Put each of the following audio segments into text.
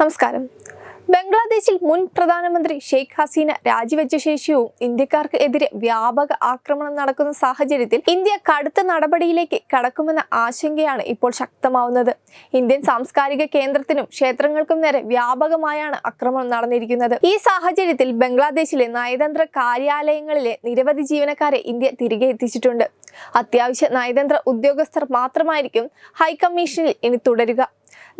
നമസ്കാരം. ബംഗ്ലാദേശിൽ മുൻ പ്രധാനമന്ത്രി ഷെയ്ഖ് ഹസീന രാജിവെച്ച ശേഷവും ഇന്ത്യക്കാർക്ക് എതിരെ വ്യാപക ആക്രമണം നടക്കുന്ന സാഹചര്യത്തിൽ ഇന്ത്യ കടുത്ത നടപടിയിലേക്ക് കടക്കുമെന്ന ആശങ്കയാണ് ഇപ്പോൾ ശക്തമാവുന്നത്. ഇന്ത്യൻ സാംസ്കാരിക കേന്ദ്രത്തിനും ക്ഷേത്രങ്ങൾക്കും നേരെ വ്യാപകമായാണ് ആക്രമണം നടന്നിരിക്കുന്നത്. ഈ സാഹചര്യത്തിൽ ബംഗ്ലാദേശിലെ നയതന്ത്ര കാര്യാലയങ്ങളിലെ നിരവധി ജീവനക്കാരെ ഇന്ത്യ തിരികെ എത്തിച്ചിട്ടുണ്ട്. അത്യാവശ്യ നയതന്ത്ര ഉദ്യോഗസ്ഥർ മാത്രമായിരിക്കും ഹൈക്കമ്മീഷനിൽ ഇനി തുടരുക.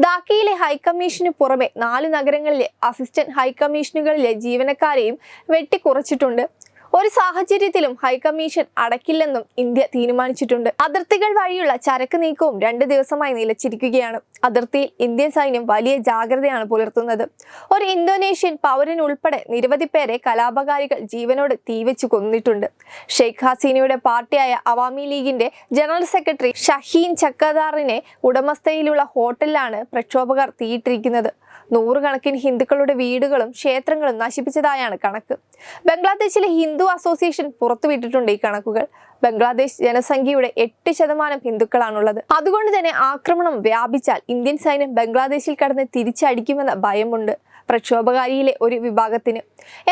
ധാക്കയിലെ ഹൈക്കമ്മീഷന് പുറമെ നാല് നഗരങ്ങളിലെ അസിസ്റ്റന്റ് ഹൈക്കമ്മീഷനുകളിലെ ജീവനക്കാരെയും വെട്ടിക്കുറച്ചിട്ടുണ്ട്. ഒരു സാഹചര്യത്തിലും ഹൈക്കമ്മീഷൻ അടക്കില്ലെന്നും ഇന്ത്യ തീരുമാനിച്ചിട്ടുണ്ട്. അതിർത്തികൾ വഴിയുള്ള ചരക്ക് നീക്കവും രണ്ട് ദിവസമായി നിലച്ചിരിക്കുകയാണ്. അതിർത്തിയിൽ ഇന്ത്യൻ സൈന്യം വലിയ ജാഗ്രതയാണ് പുലർത്തുന്നത്. ഒരു ഇന്തോനേഷ്യൻ പൗരൻ ഉൾപ്പെടെ നിരവധി പേരെ കലാപകാരികൾ ജീവനോട് തീവച്ചു കൊന്നിട്ടുണ്ട്. ഷെയ്ഖ് ഹസീനയുടെ പാർട്ടിയായ അവാമി ലീഗിന്റെ ജനറൽ സെക്രട്ടറി ഷഹീൻ ചക്കദാറിനെ ഉടമസ്ഥയിലുള്ള ഹോട്ടലിലാണ് പ്രക്ഷോഭകർ തീയിട്ടിരിക്കുന്നത്. നൂറുകണക്കിന് ഹിന്ദുക്കളുടെ വീടുകളും ക്ഷേത്രങ്ങളും നശിപ്പിച്ചതായാണ് കണക്ക്. ബംഗ്ലാദേശിലെ ഹിന്ദു അസോസിയേഷൻ പുറത്തുവിട്ടിട്ടുണ്ട് ഈ കണക്കുകൾ. ബംഗ്ലാദേശ് ജനസംഖ്യയുടെ എട്ട് ശതമാനം ഹിന്ദുക്കളാണുള്ളത്. അതുകൊണ്ട് തന്നെ ആക്രമണം വ്യാപിച്ചാൽ ഇന്ത്യൻ സൈന്യം ബംഗ്ലാദേശിൽ കടന്ന് തിരിച്ചടിക്കുമെന്ന ഭയമുണ്ട്. പ്രക്ഷോഭകാരിയിലെ ഒരു വിഭാഗത്തിന്.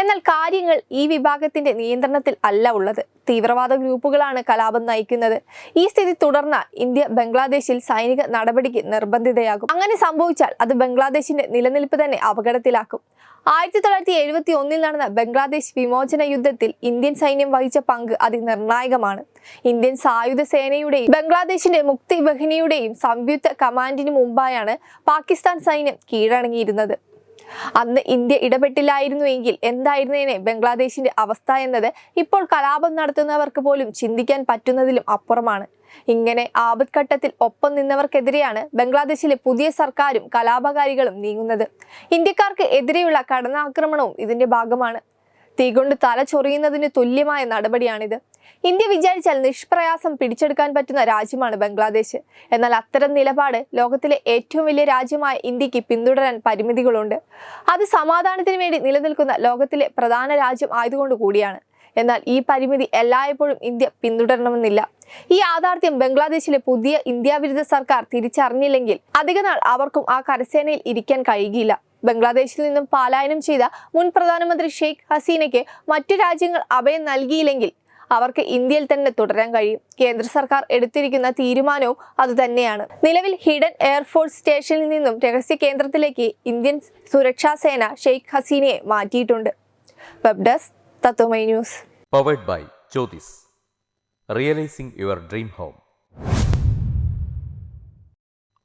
എന്നാൽ കാര്യങ്ങൾ ഈ വിഭാഗത്തിന്റെ നിയന്ത്രണത്തിൽ അല്ല ഉള്ളത്. തീവ്രവാദ ഗ്രൂപ്പുകളാണ് കലാപം നയിക്കുന്നത്. ഈ സ്ഥിതി തുടർന്നാൽ ഇന്ത്യ ബംഗ്ലാദേശിൽ സൈനിക നടപടിക്ക് നിർബന്ധിതയാകും. അങ്ങനെ സംഭവിച്ചാൽ അത് ബംഗ്ലാദേശിന്റെ നിലനിൽപ്പ് തന്നെ അപകടത്തിലാക്കും. ആയിരത്തി തൊള്ളായിരത്തി എഴുപത്തി ഒന്നിൽ നടന്ന ബംഗ്ലാദേശ് വിമോചന യുദ്ധത്തിൽ ഇന്ത്യൻ സൈന്യം വഹിച്ച പങ്ക് അതിനിർണായകമാണ്. ഇന്ത്യൻ സായുധ സേനയുടെയും ബംഗ്ലാദേശിന്റെ മുക്തി ബഹിനിയുടെയും സംയുക്ത കമാൻഡിന് മുമ്പായാണ് പാകിസ്ഥാൻ സൈന്യം കീഴടങ്ങിയിരുന്നത്. അന്ന് ഇന്ത്യ ഇടപെട്ടില്ലായിരുന്നുവെങ്കിൽ എന്തായിരുന്നേനെ ബംഗ്ലാദേശിന്റെ അവസ്ഥ എന്നത്? ഇപ്പോൾ കലാപം നടത്തുന്നവർക്ക് പോലും ചിന്തിക്കാൻ പറ്റുന്നതിലും അപ്പുറമാണ്. ഇങ്ങനെ ആപത്ഘട്ടത്തിൽ ഒപ്പം നിന്നവർക്കെതിരെയാണ് ബംഗ്ലാദേശിലെ പുതിയ സർക്കാരും കലാപകാരികളും നീങ്ങുന്നത്. ഇന്ത്യക്കാർക്ക് എതിരെയുള്ള കടന്നാക്രമണവും ഇതിന്റെ ഭാഗമാണ്. തീകൊണ്ട് തല ചൊറിയുന്നതിന് തുല്യമായ നടപടിയാണിത്. ഇന്ത്യ വിചാരിച്ചാൽ നിഷ്പ്രയാസം പിടിച്ചെടുക്കാൻ പറ്റുന്ന രാജ്യമാണ് ബംഗ്ലാദേശ്. എന്നാൽ അത്തരം നിലപാട് ലോകത്തിലെ ഏറ്റവും വലിയ രാജ്യമായ ഇന്ത്യയ്ക്ക് പിന്തുടരാൻ പരിമിതികളുണ്ട്. അത് സമാധാനത്തിന് വേണ്ടി നിലനിൽക്കുന്ന ലോകത്തിലെ പ്രധാന രാജ്യം ആയതുകൊണ്ട് കൂടിയാണ്. എന്നാൽ ഈ പരിമിതി എല്ലായ്പ്പോഴും ഇന്ത്യ പിന്തുടരണമെന്നില്ല. ഈ യാഥാർത്ഥ്യം ബംഗ്ലാദേശിലെ പുതിയ ഇന്ത്യാവിരുദ്ധ സർക്കാർ തിരിച്ചറിഞ്ഞില്ലെങ്കിൽ അധികനാൾ അവർക്കും ആ കരസേനയിൽ ഇരിക്കാൻ കഴിയുകയില്ല. ബംഗ്ലാദേശിൽ നിന്നും പലായനം ചെയ്ത മുൻ പ്രധാനമന്ത്രി ഷെയ്ഖ് ഹസീനയ്ക്ക് മറ്റു രാജ്യങ്ങൾ അഭയം നൽകിയില്ലെങ്കിൽ അവർക്ക് ഇന്ത്യയിൽ തന്നെ തുടരാൻ കഴിയും. കേന്ദ്ര സർക്കാർ എടുത്തിരിക്കുന്ന തീരുമാനവും അതുതന്നെയാണ്. നിലവിൽ ഹിഡൻ എയർഫോഴ്സ് സ്റ്റേഷനിൽ നിന്നും രഹസ്യ കേന്ദ്രത്തിലേക്ക് ഇന്ത്യൻ സുരക്ഷാ സേന ഷെയ്ഖ് ഹസീനയെ മാറ്റിയിട്ടുണ്ട്. Web desk Tatvamayi news. Powered by Jyothis realising your dream home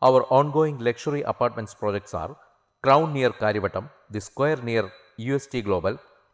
our ongoing luxury apartments projects are Crown near Kariavattom the square near U S T Crown